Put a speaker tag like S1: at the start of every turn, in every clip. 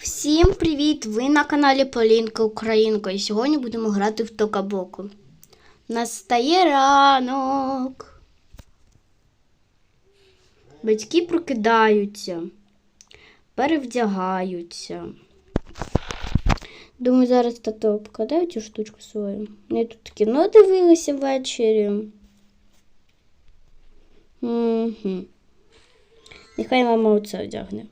S1: Всім привіт! Ви на каналі Полінка Українка. І сьогодні будемо грати в Токабоку. Настає ранок. Батьки прокидаються, перевдягаються. Думаю, зараз тато покладає цю штучку свою. Ми тут кіно дивилися ввечері. Угу. Нехай мама оце одягне.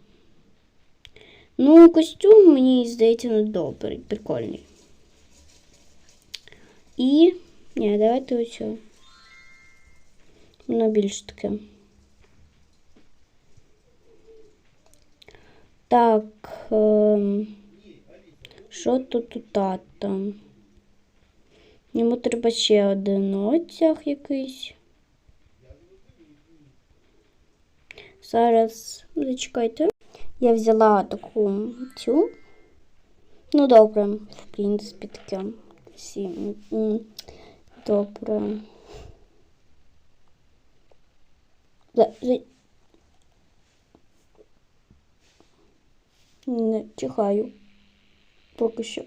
S1: Ну, костюм, мені здається, не добрий, прикольний. І. Ні, давайте оцю. Воно більш таке. Так. Ем... Що тут у тата? Йому треба ще один одяг якийсь. Зараз зачекайте. Я взяла таку цю. Ну, добре, в принципі, таке. Всі. Добре. Не чихаю. Поки що.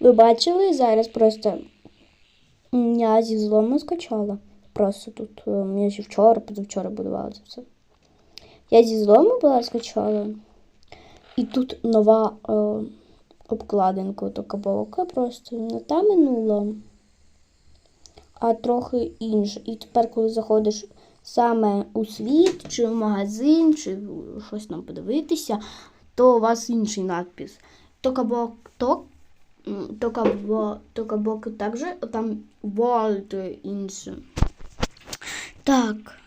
S1: Ви бачили зараз просто я зі злому скачала. Просто тут е, я ще вчора, позавчора будувала це все. Я зі злому була скачала. І тут нова е, обкладинка така бока, просто не та минула, а трохи інша. І тепер, коли заходиш саме у світ, чи в магазин, чи щось нам подивитися, то у вас інший надпис. Токабок ток Только, в, только боку также там World інше. Так.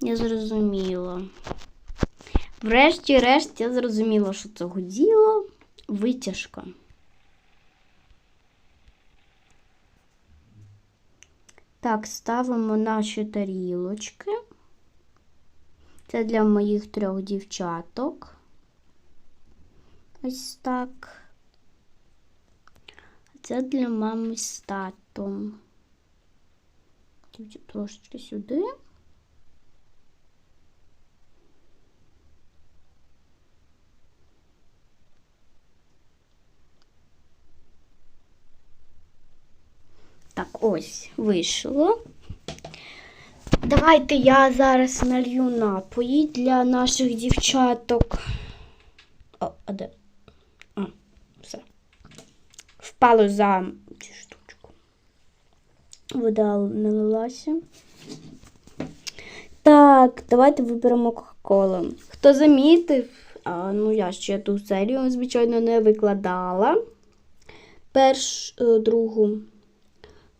S1: Я зрозуміла. Врешті-решт я зрозуміла, що це гуділо витяжка. Так, ставимо наші тарілочки. Це для моїх трьох дівчаток. Ось так. Це для мами з татом. Трошечки сюди. Так, ось вийшло. Давайте я зараз налью напої для наших дівчаток. О, а де? А, все. Впало за цю штучку. Вода налилася. Так, давайте виберемо Кока-Колу. Хто замітив, а, ну я ще ту серію, звичайно, не викладала. Перш, е, другу.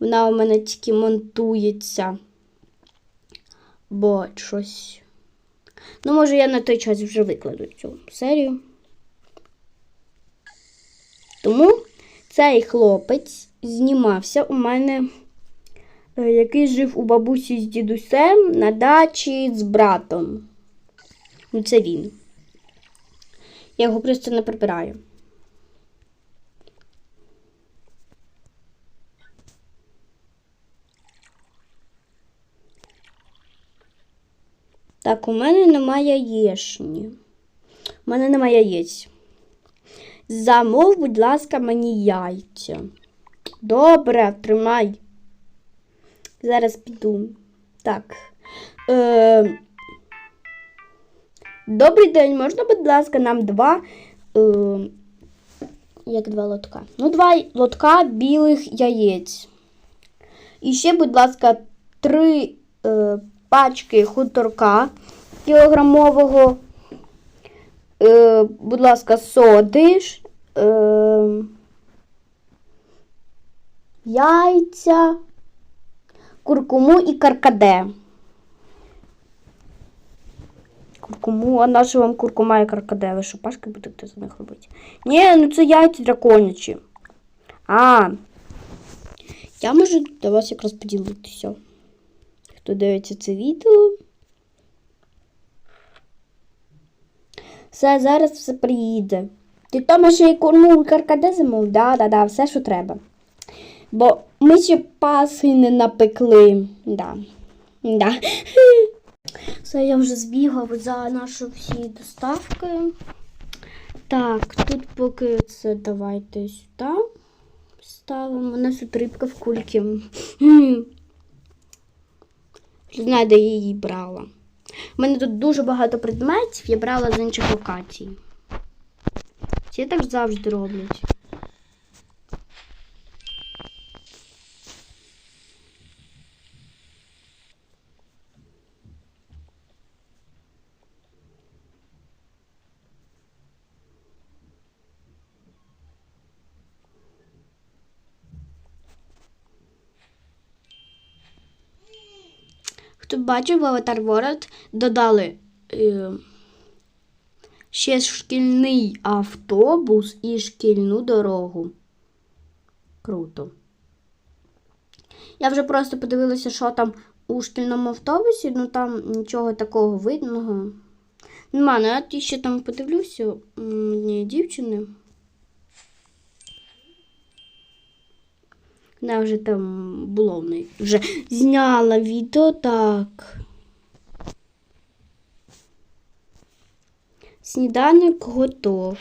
S1: Вона у мене тільки монтується. Бо щось. Ну, може, я на той час вже викладу цю серію. Тому цей хлопець знімався у мене, е, який жив у бабусі з дідусем на дачі з братом. Ну, це він. Я його просто не прибираю. Так, у мене немає яєшні. У мене немає яєць. Замов, будь ласка, мені яйця. Добре, тримай. Зараз піду. Так. Е... Добрий день, можна, будь ласка, нам два. Е... Як два лотка? Ну, два лотка білих яєць. І ще, будь ласка, три е, пачки хуторка кілограмового. Е, будь ласка, соди, е, яйця, куркуму і каркаде. Куркуму, а наша вам куркума і крокодили, що пашки будете за них робити? Ні, ну це яйці драконячі. А. Я можу до вас якраз поділитися. Хто дивиться це відео? Все, зараз все приїде. Ти тому ще й курму і каркаде замов? Да, да, да, все, що треба. Бо ми ще паси не напекли. Да. Да. Все, я вже збігав за наші всі доставки. Так, тут поки це давайте сюди ставимо. У нас тут рибка в кульки. Не де її брала. У мене тут дуже багато предметів, я брала з інших локацій. Це так завжди роблять. Хто бачив в Avatar World, додали е, ще шкільний автобус і шкільну дорогу. Круто. Я вже просто подивилася, що там у шкільному автобусі, ну там нічого такого видного. Нема, ну я ще там подивлюся однієї дівчини. Вона вже там було в неї. Вже зняла відео так. Сніданок готов.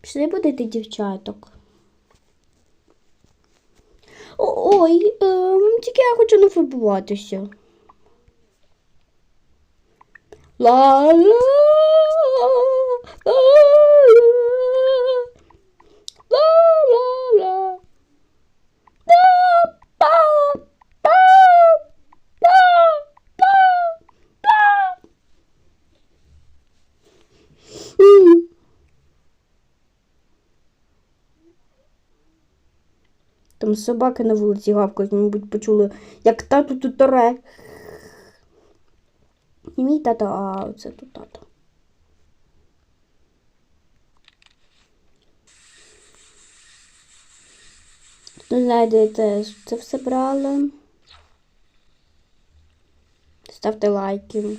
S1: Пішли будете дівчаток. Ой, ем, тільки я хочу не фарбуватися. Ла ла ла ла Там собаки на вулиці гавкають, мабуть, почули, як тату тут оре. Не мій тато, а це тут тато. Хто знає, де я теж це все брала. Ставте лайки.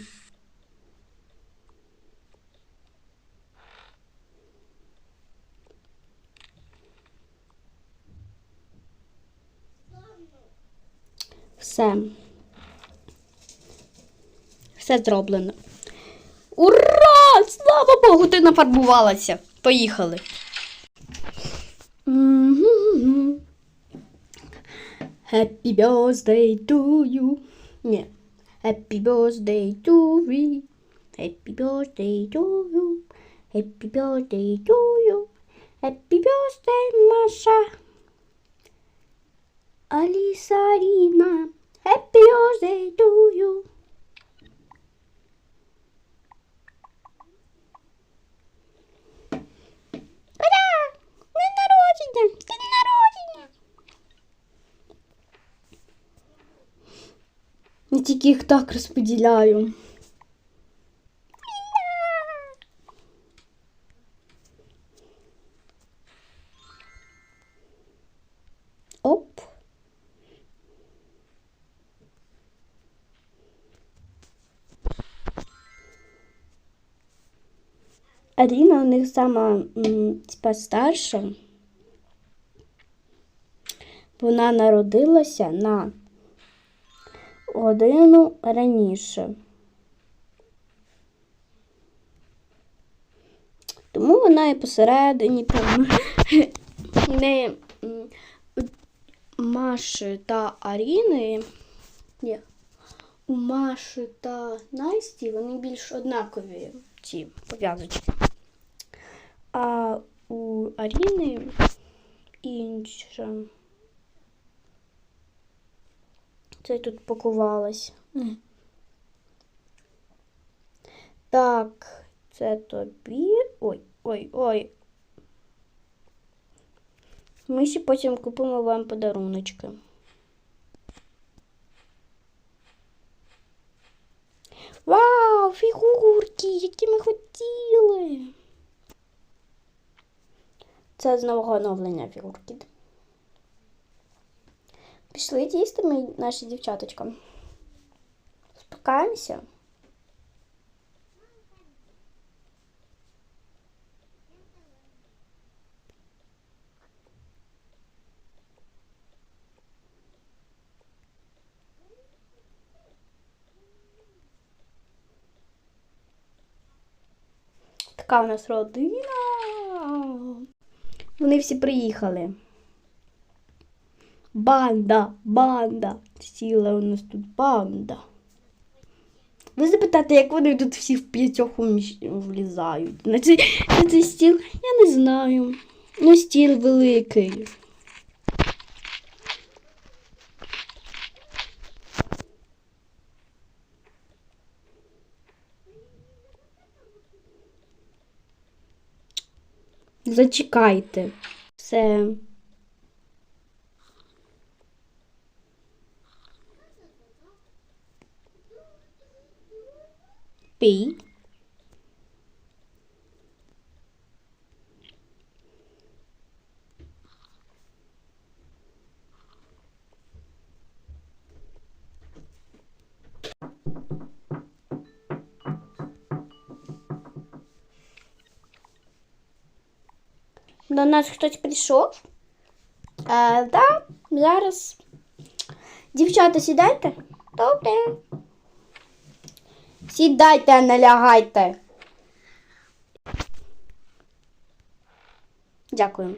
S1: Все. Все зроблено. Ура! Слава Богу, ти нафарбувалася. Поїхали. Happy birthday to you. Ні. Happy birthday to me. Happy birthday to you. Happy birthday to you. Happy birthday, Маша. Аліса Аріна. Happy birthday to you. Ура! День народження! День народження! Я тільки їх так розподіляю. Оп. Аріна у них сама типа старша. Вона народилася на годину раніше. Тому вона і посередині там не Маші та Аріни. Ні. У Маші та Насті вони більш однакові ці пов'язочки. А у Аріни інша. Це тут пакувалось. Так, це тобі. Ой, ой, ой. Ми ще потім купимо вам подаруночки. Вау, фігурки, які ми хотіли. Це з нового оновлення фігурки. Пішли їсти ми, наші дівчаточка. Спускаємося. Така у нас родина. Вони всі приїхали. Банда, банда. Ціла у нас тут банда. Ви запитаєте, як вони тут всі в п'ятьох влізають? На цей, на цей стіл я не знаю. Ну, стіл великий. Зачекайте. Все. Пій. До нас хтось прийшов. Е, да, зараз. Дівчата, сідайте. Добре. Сідайте, а не лягайте. Дякую.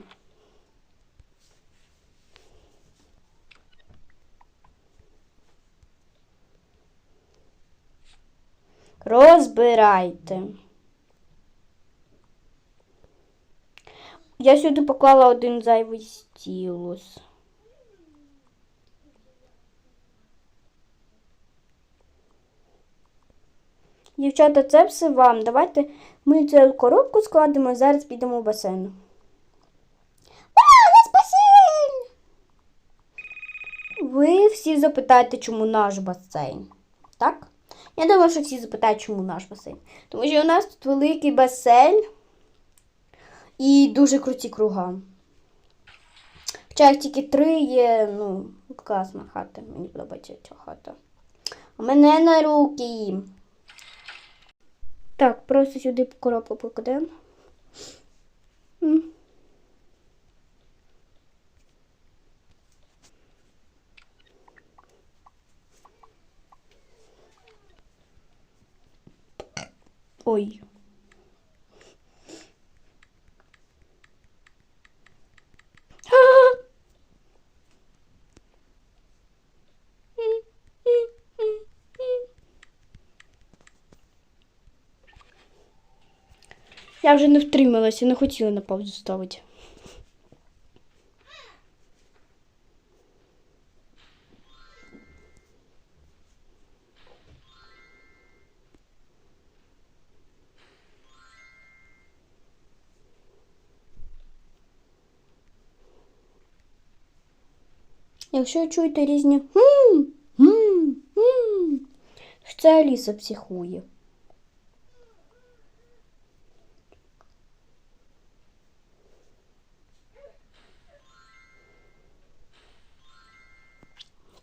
S1: Розбирайте. Я сюди поклала один зайвий стілус. Дівчата, це все вам. Давайте ми цю коробку складемо, зараз підемо в басейн. Ви всі запитаєте, чому наш басейн. Так? Я думаю, що всі запитають, чому наш басейн. Тому що у нас тут великий басейн і дуже круті круга. Хоча як тільки три є, ну, класна хата. Мені подобається ця хата. У мене на руки. Так, просто сюди коробку покладемо. Ой. Я вже не втрималася, не хотіла на паузу ставити. Якщо чуєте різні хм, хм, хм, це Аліса психує.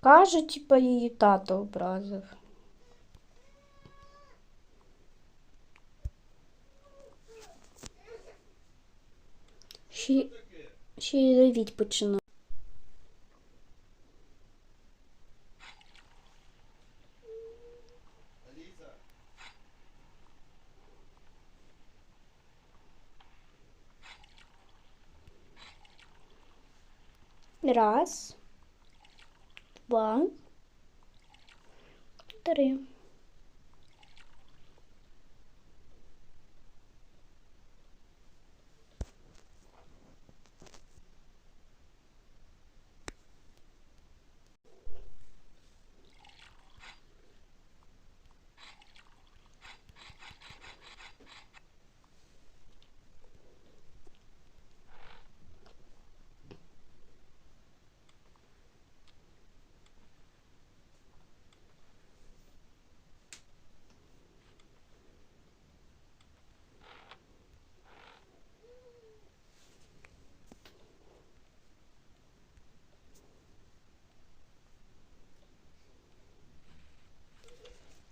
S1: Каже, типа, її тато образив. Ще, ще й ревіть починає. Раз. Два. Три.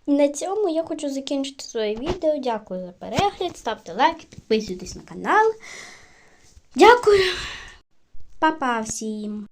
S1: На цьому я хочу закінчити своє відео. Дякую за перегляд. Ставте лайки, підписуйтесь на канал. Дякую. Па-па всім!